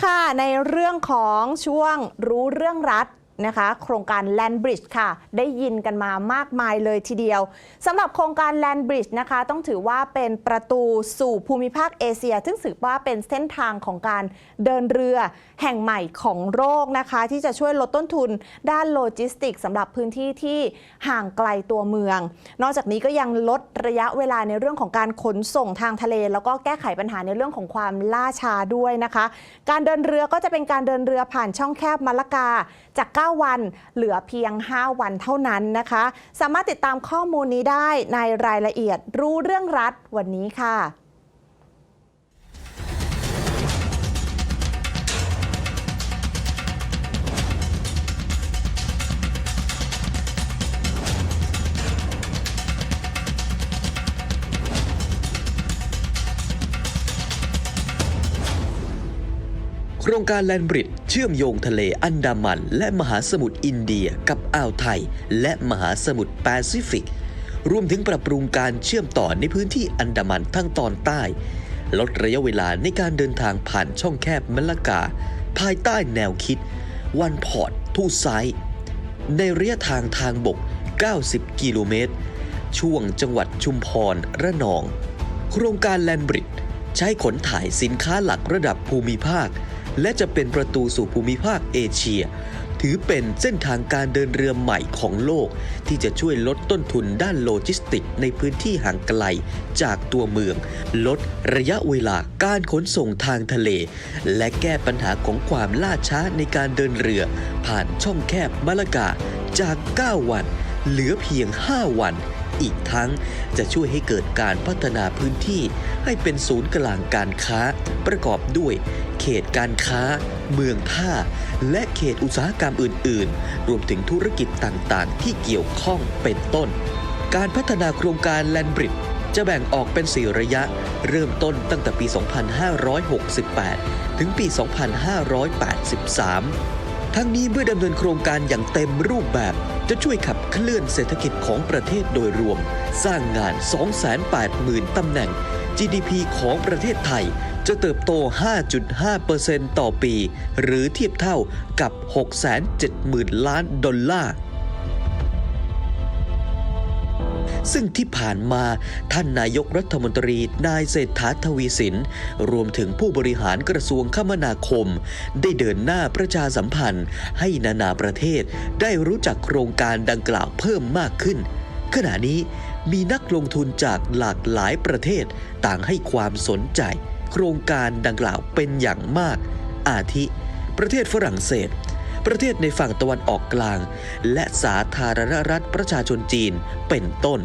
ค่ะในเรื่องของช่วงรู้เรื่องรัฐ นะคะ โครงการ Land Bridge ค่ะ ได้ยินกันมามากมายเลยทีเดียวสำหรับโครงการ Land Bridge นะคะ ต้องถือว่าเป็นประตูสู่ภูมิภาคเอเชีย ซึ่งถือว่าเป็นเส้นทางของการเดินเรือแห่งใหม่ของโลกนะคะ ที่จะช่วยลดต้นทุนด้านโลจิสติกส์สำหรับพื้นที่ที่ห่างไกลตัวเมือง นอกจากนี้ก็ยังลดระยะเวลาในเรื่องของการขนส่งทางทะเล แล้วก็แก้ไขปัญหาในเรื่องของความล่าช้าด้วยนะคะ การเดินเรือก็จะเป็นการเดินเรือผ่านช่องแคบมะละกาจาก 9วัน เหลือเพียง 5 วันเท่านั้นนะคะ สามารถติดตามข้อมูลนี้ได้ในรายละเอียดรู้เรื่องรัฐวันนี้ค่ะ โครงการแลนบริดเชื่อมโยงทะเลอันดามัน และมหาสมุทรอินเดียกับอ่าวไทย และมหาสมุทรแปซิฟิก รวมถึงปรับปรุงการเชื่อมต่อในพื้นที่อันดามันทั้งตอนใต้ ลดระยะเวลาในการเดินทางผ่านช่องแคบมะละกา ภายใต้แนวคิด One Port Two Side ในระยะทางทางบก 90 กิโลเมตร ช่วงจังหวัดชุมพรระนอง โครงการแลนบริดใช้ขนถ่ายสินค้าหลักระดับภูมิภาค และจะเป็นประตูสู่ภูมิภาคเอเชีย ถือเป็นเส้นทางการเดินเรือใหม่ของโลก ที่จะช่วยลดต้นทุนด้านโลจิสติกส์ในพื้นที่ห่างไกลจากตัวเมือง ลดระยะเวลาการขนส่งทางทะเล และแก้ปัญหาของความล่าช้าในการเดินเรือ ผ่านช่องแคบมะละกาจาก 9 วัน เหลือเพียง 5 วันอีกทั้งจะช่วยให้เกิดการพัฒนาพื้นที่ ให้เป็นศูนย์กลางการค้า ประกอบด้วย เขตการค้า เมืองท่า และเขตอุตสาหกรรมอื่น ๆ รวมถึงธุรกิจต่าง ๆ ที่เกี่ยวข้องเป็นต้น การพัฒนาโครงการแลนบริดจะแบ่งออกเป็น 4 ระยะ เริ่มต้นตั้งแต่ปี 2568 ถึงปี 2583 ทั้งนี้เมื่อดำเนินโครงการอย่างเต็มรูปแบบจะช่วยขับเคลื่อนเศรษฐกิจของประเทศโดยรวม สร้างงาน 280,000 ตำแหน่ง GDP ของประเทศไทย จะเติบโต 5.5%ต่อปี หรือเทียบเท่ากับ 670,000 ล้านดอลลาร์ซึ่งที่ผ่านมาท่านนายกรัฐมนตรีนายเศรษฐาทวีสิน รวมถึงผู้บริหารกระทรวงคมนาคม ได้เดินหน้าประชาสัมพันธ์ ให้นานาประเทศได้รู้จักโครงการดังกล่าวเพิ่มมากขึ้น ขณะนี้มีนักลงทุนจากหลากหลายประเทศต่างให้ความสนใจ โครงการดังกล่าวเป็นอย่างมาก อาทิ ประเทศฝรั่งเศส ประเทศในฝั่งตะวันออกกลาง และสาธารณรัฐประชาชนจีนเป็นต้น